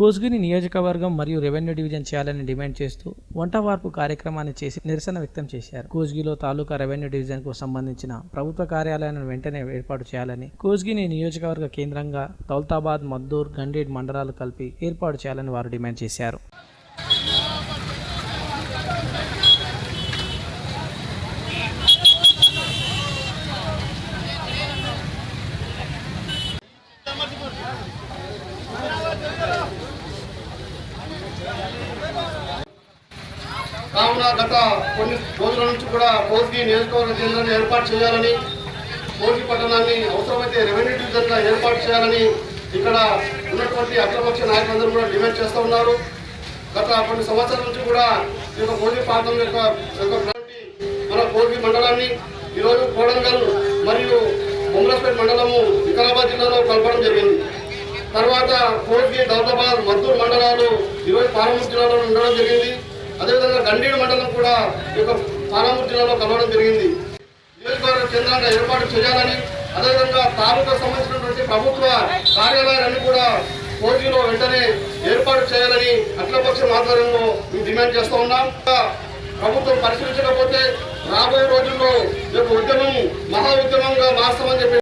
కోస్గిని నియోజకవర్గం మరియు revenue division చేయాలని డిమాండ్ చేస్తూ వంట వార్పు కార్యక్రమాన్ని చేసి నిరసన వ్యక్తం చేశారు. కోస్గిలో తాలూకా రెవెన్యూ డివిజన్కు సంబంధించిన ప్రభుత్వ కార్యాలయాలను వెంటనే ఏర్పాటు చేయాలని కోస్గిని నియోజకవర్గ కేంద్రంగా దౌలతాబాద్ మద్దూర్ గండేడ్ మండలాలు కలిపి ఏర్పాటు చేయాలని వారు డిమాండ్ చేశారు. కావున గత కొన్ని రోజుల నుంచి కూడా కోర్గి నియోజకవర్గ కేంద్రాన్ని ఏర్పాటు చేయాలని కోర్గి పట్టణాన్ని అవసరమైతే రెవెన్యూ డివిజన్గా ఏర్పాటు చేయాలని ఇక్కడ ఉన్నటువంటి అఖిలపక్ష నాయకులందరూ కూడా డిమాండ్ చేస్తూ ఉన్నారు. గత కొన్ని సంవత్సరాల నుంచి కూడా ఈ యొక్క కోర్గి ప్రాంతం యొక్క మన కోర్గి మండలాన్ని ఈరోజు కోడంగల్ మరియు బొమ్మలపేట మండలము వికారాబాద్ జిల్లాలో కలపడం జరిగింది. తర్వాత కోర్గి దౌదాబాద్ మద్దూరు మండలాలు ఈరోజు పాలమూరు జిల్లాలో ఉండడం జరిగింది. అదేవిధంగా గండీడు మండలం కూడా ఈ యొక్క పాలమూరు జిల్లాలో కలవడం జరిగింది. నియోజకవర్గ కేంద్రంగా ఏర్పాటు చేయాలని అదేవిధంగా తాలూకా సంబంధించినటువంటి ప్రభుత్వ కార్యాలయాలన్నీ కూడా పోటీలో వెంటనే ఏర్పాటు చేయాలని అఖిలపక్షం ఆధ్వర్యంలో మేము డిమాండ్ చేస్తూ ఉన్నాం. ప్రభుత్వం పరిశీలించకపోతే రాబోయే రోజుల్లో ఈ యొక్క ఉద్యమం మహా ఉద్యమంగా మాస్తామని చెప్పి